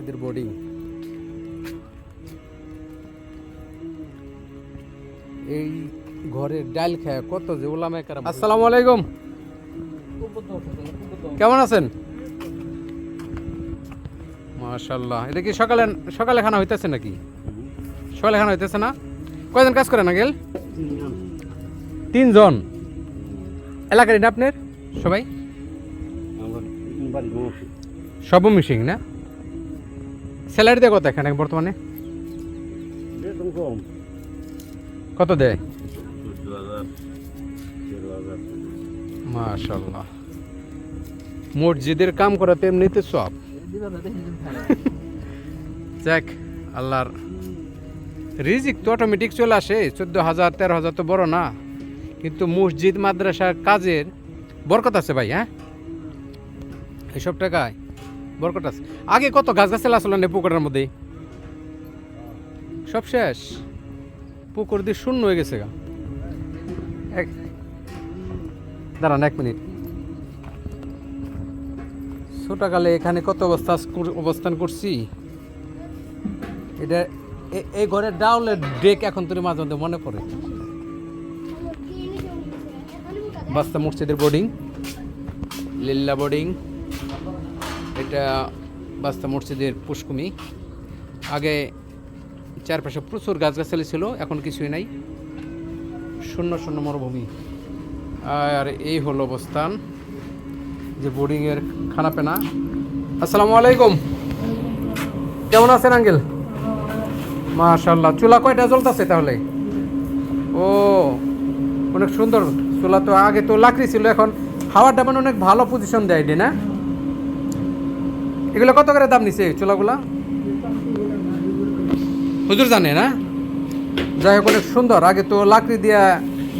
মসজিদের বোর্ডিং এই ঘরের ডাল খায় কত যে ওলামে কারাম। আসসালামু আলাইকুম। কেমন আছেন? মাশাল্লাহ এটা কি সকালে সকালে খানা হইতেছে নাকি? সকালে খানা হইতেছে না? কয়জন কাজ করেন আঙ্কেল? তিনজন। এলাকার এটা আপনার? সবাই? সব মিশিং না? স্যালারি দেয় কত এখানে বর্তমানে? কত দেয়? মাশাল্লাহ মসজিদের কাম করা তো এমনিতে সব। যাক, আল্লাহর রিজিক তো অটোমেটিক চলে আসে। চোদ্দ হাজার, তেরো হাজার তো বড় না। কিন্তু মসজিদ, মাদ্রাসার কাজের বরকত আছে ভাই হ্যাঁ? এসব টাকায় বরকত আছে। আগে কত গাছ গাছালা আসলো না পুকুরের মধ্যে? সব শেষ। পুকুর দিয়ে শূন্য হয়ে গেছে গা। এক দাঁড়ান এক মিনিট। ছোটকালে এখানে কত অবস্থা অবস্থান করছি? এটা এই ঘরের ডাউলের ডেক এখন তোর মাঝে মধ্যে মনে পড়ে। বাস্তা মসজিদের বোর্ডিং লিল্লা বোর্ডিং এটা বাস্তা মসজিদের পুষ্কুমি। আগে চারপাশে প্রচুর গাছগাছালি ছিল, এখন কিছুই নাই। শূন্য শূন্য মরুভূমি। আর এই হলো অবস্থান, যে বোর্ডিংয়ের খানাপেনা। আসসালামু আলাইকুম। কেমন আছেন আঙ্কেল? মাশাল্লাহ চুলা কয়টা জ্বলতেছে তাহলে? ও, অনেক সুন্দর। চুলা তো আগে তো লাকড়ি ছিল, এখন হাওয়াটা মানে অনেক ভালো পজিশন দেয় না? এগুলো কত করে দাম নিছে চুলাগুলা? হুজুর জানে না যাই হোক, অনেক সুন্দর। আগে তো লাকড়ি দিয়া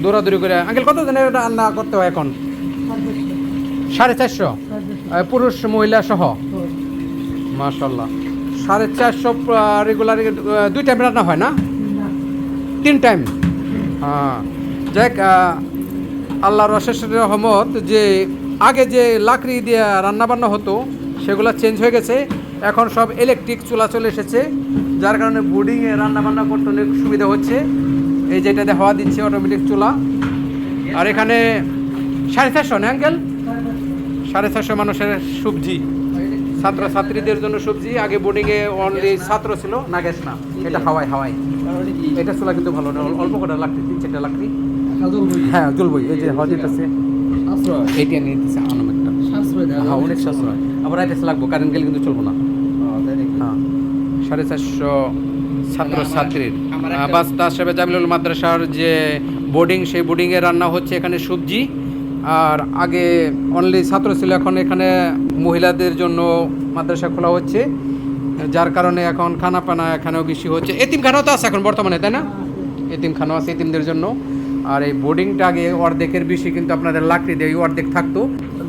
দৌড়াদৌড়ি করে, আঙ্কেল, কত দিনের রান্না করতে হয় এখন? সাড়ে চারশো? পুরুষ, মহিলা সহ? মাশাল্লাহ সাড়ে চারশো রেগুলার দুই টাইম রান্না হয় না? তিন টাইম হ্যাঁ। যাই আল্লাহর অশেষ রহমত যে আগে যে লাকড়ি দিয়ে রান্না বান্না হতো সেগুলো চেঞ্জ হয়ে গেছে। এখন সব ইলেকট্রিক চুলা চলে এসেছে যার কারণে বোর্ডিংয়ে রান্নাবান্না করতে অনেক সুবিধা হচ্ছে। এই যেটাতে হাওয়া দিচ্ছে অটোমেটিক চুলা। আর এখানে সাড়ে চারশো না আঙ্কেল সাড়ে চারশো মানুষের সবজি ছাত্র ছাত্রীদের জন্য সবজি। আগে বোর্ডিংয়ে অনলি ছাত্র ছিল না গ্যাস না। এটা হাওয়াই হাওয়াই এটা চুলা কিন্তু ভালো না অল্প করে লাকড়ি তিন চারটা লাকড়ি। হ্যাঁ জ্বলবই এই যে হজিট আছে এটা নিয়ে দিচ্ছে আনুমেকটা হ্যাঁ অনেক সাশ্রয়। আবার আইটেস লাগবো কারেন্ট গেলে কিন্তু চলবো না। হ্যাঁ। সাড়ে চারশো ছাত্র ছাত্রীর। বাস তার সাথে জামিলুল মাদ্রাসার যে বোর্ডিং সেই বোর্ডিংয়ে রান্না হচ্ছে এখানে সবজি। আর আগে অনলি ছাত্র ছিল এখন এখানে মহিলাদের জন্য মাদ্রাসা খোলা হচ্ছে। যার কারণে এখন খানা পানা এখানেও বেশি হচ্ছে। এতিমখানাও তো আছে এখন বর্তমানে তাই না? এতিমখানাও আছে এতিমদের জন্য। আর এই বোর্ডিংটা আগে অর্ধেকের বেশি কিন্তু আপনাদের লাকড়ি দিয়ে অর্ধেক থাকতো।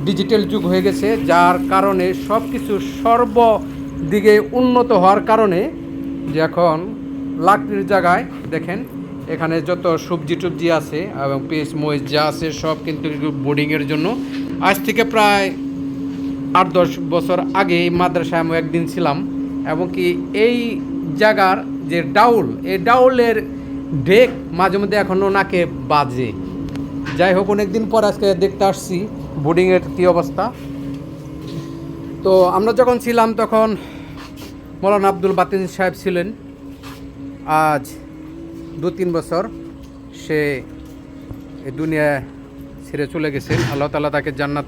ডিজিটাল যুগ হয়ে গেছে, যার কারণে সব কিছু সর্বদিকে উন্নত হওয়ার কারণে যে এখন লাকড়ির জায়গায় দেখেন, এখানে যত সবজি টবজি আছে এবং পেস মহিষ যা আছে সব কিন্তু বোর্ডিংয়ের জন্য। আজ থেকে প্রায় আট দশ বছর আগে এই মাদ্রাসায় আমি একদিন ছিলাম এবং কি এই জায়গার যে ডাউল, এই ডাউলের ডেক মাঝে মধ্যে এখনও নাকে বাজে। যাই হোক, অনেকদিন পর আজকে দেখতে আসছি, বোর্ডিংয়ের কী অবস্থা। তো আমরা যখন ছিলাম তখন মৌলানা আব্দুল বাতিন সাহেব ছিলেন। আজ দু তিন বছর সে দুনিয়ায় ছেড়ে চলে গেছেন। আল্লাহ তালা তাকে জান্নাত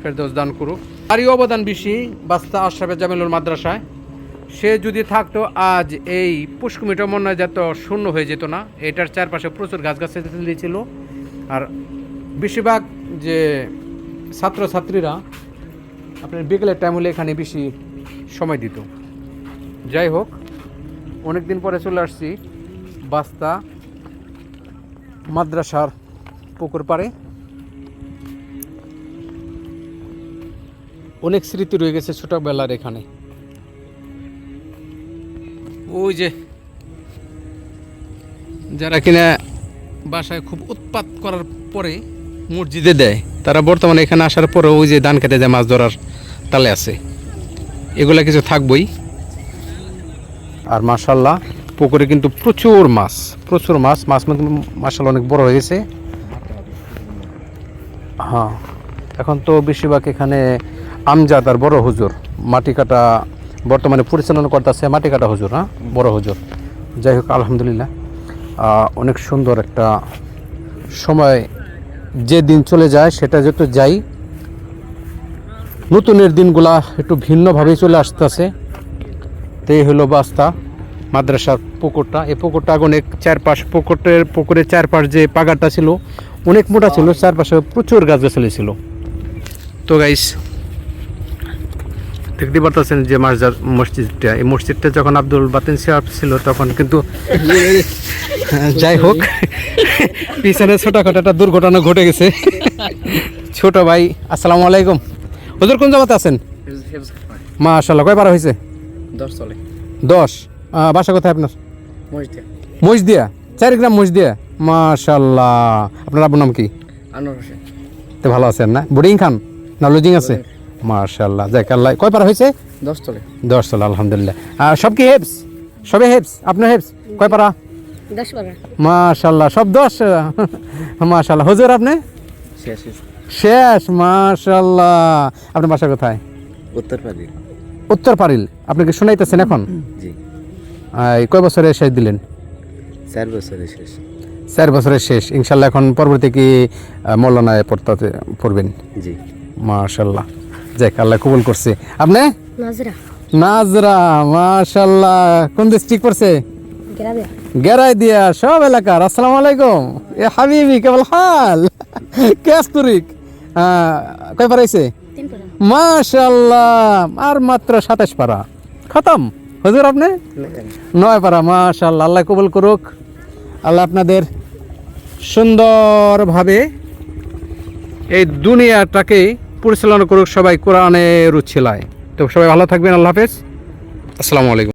ফেরদৌস দান করুক। তারই অবদান বেশি বাস্তা আশরাফে জামিলুল মাদ্রাসায়। সে যদি থাকতো, আজ এই পুষ্কুমিটা মনে যত শূন্য হয়ে যেত না। এটার চারপাশে প্রচুর গাছগাছালি ছিল। আর বেশিরভাগ যে ছাত্রছাত্রীরা আপনার বিকেলের টাইম হলে এখানে বেশি সময় দিত। যাই হোক অনেক দিন পরে চলে আসছি বাস্তা মাদ্রাসার পুকুর পাড়ে। অনেক স্মৃতি রয়ে গেছে ছোটবেলার এখানে। ওই যে যারা কিনা বাসায় খুব উৎপাত করার পরে মসজিদে দেয়, তারা বর্তমানে এখানে আসার পরে ওই যে ধান খেতে যায় মাছ ধরার তালে আছে। এগুলা কিছু থাকবই। আর মাশাল্লাহ, পুকুরে কিন্তু প্রচুর মাছ প্রচুর মাছ মাছ মাশাল্লাহ অনেক বড় হয়ে গেছে। হ্যাঁ এখন তো বেশিরভাগ এখানে আমজাদ আর বড় হুজুর, মাটি কাটা বর্তমানে পরিচালনা করতেছে মাটি কাটা হুজুর হ্যাঁ? বড় হুজুর। যাই হোক, আলহামদুলিল্লাহ। অনেক সুন্দর একটা সময় যে দিন চলে যায়, সেটা যেহেতু যাই, নতুনের দিনগুলা একটু ভিন্নভাবেই চলে আসতেছে। তো এই হলো বাস্তা, মাদ্রাসার পুকুরটা। এই পুকুরটা অনেক চারপাশ, পুকুরের পুকুরের চারপাশ যে পাগারটা ছিল, অনেক মোটা ছিল, চারপাশে প্রচুর গাছগাছালি ছিল। তো গাইস দেখতে পারতেছেন যে মাসজার মসজিদটা। এই মসজিদটা যখন আব্দুল বাতিন সাহেব ছিল তখন কিন্তু যাই হোক পিছনে ছোটখাটো একটা দুর্ঘটনা ঘটে গেছে। ছোট ভাই আসসালামু আলাইকুম। হুজুর কোন জামাতে আছেন? মাশাল্লাহ কয় বার হয়েছে? দশ চলে। দশ। বাসা কোথায় আপনার? মসজিদে। মজদিয়া চার গ্রাম মজদিয়া মাশাল্লাহ আপনার আব্বুর নাম কি? আনোয়ার হোসেন। তো ভালো আছেন না? বোর্ডিং খান? না লজিং আছে? মাশাল্লাহ যাক আল্লাহ কয় পারা হয়েছে? দশ চলে দশ চল আলহামদুলিল্লাহ। আর সব কি হেপস সবে হেপস আপনার হেপস কয় পারা? মাশাল্লাহ সব দশ? মাশাল্লাহ হুজুর আপনি? শেষ মাশাল্লাহ আপনার বাসা কোথায়? উত্তর পাদি উত্তর পারিল আপনি কি শুনাইতেছেন এখন? জি। কয় বছরে শেষ দিলেন? চার বছরের শেষ। চার বছরের শেষ। ইনশাল্লাহ এখন পরবর্তী কি মৌলানায় পড়তে পড়বেন? জি। মাশাল্লাহ যাক আল্লাহ কবুল করছে। আপনি? নাজরা। নাজরা মাশাল্লাহ কোন ডিস্ট্রিক্ট পড়ছে গ্রামে গেরাই দিয়া সব এলাকার। আসসালামু আলাইকুম। এ হাবিবি কেবল হাল। কেস্তুরিক কয় পারাইছে তিন পারা। মাশাল্লাহ আর মাত্র সাতাশ পারা। খতম। হুজুর আপনি? নয় পারা মাশাল্লাহ আল্লাহ কবুল করুক। আল্লাহ আপনাদের সুন্দরভাবে এই দুনিয়াটাকে পরিচালনা করুক সবাই কোরআনের উচ্ছিলায় তো সবাই ভালো থাকবেন আল্লাহ হাফেজ। আসসালামু আলাইকুম।